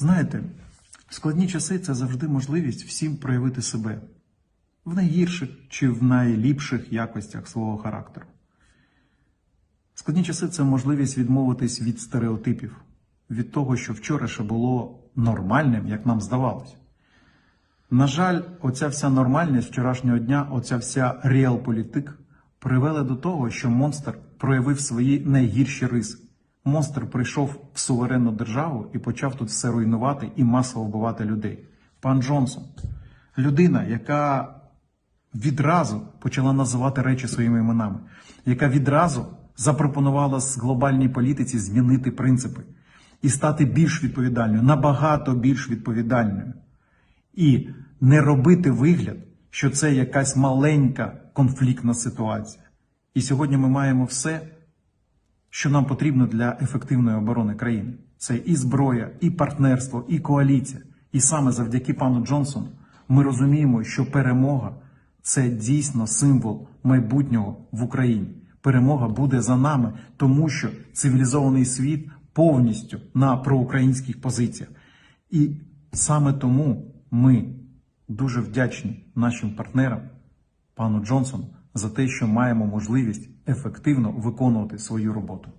Знаєте, складні часи це завжди можливість всім проявити себе в найгірших чи в найліпших якостях свого характеру. Складні часи це можливість відмовитись від стереотипів, від того, що вчора ще було нормальним, як нам здавалось. На жаль, оця вся нормальність вчорашнього дня, оця вся реалполітик привела до того, що монстр проявив свої найгірші риси. Монстр прийшов в суверенну державу і почав тут все руйнувати і масово вбивати людей. Пан Джонсон, людина, яка відразу почала називати речі своїми іменами, яка відразу запропонувала з глобальній політиці змінити принципи і стати більш відповідальною, набагато більш відповідальною. І не робити вигляд, що це якась маленька конфліктна ситуація. І сьогодні ми маємо все, що нам потрібно для ефективної оборони країни. Це і зброя, і партнерство, і коаліція. І саме завдяки пану Джонсону ми розуміємо, що перемога це дійсно символ майбутнього в Україні. Перемога буде за нами, тому що цивілізований світ повністю на проукраїнських позиціях. І саме тому ми дуже вдячні нашим партнерам, пану Джонсону, за те, що маємо можливість ефективно виконувати свою роботу.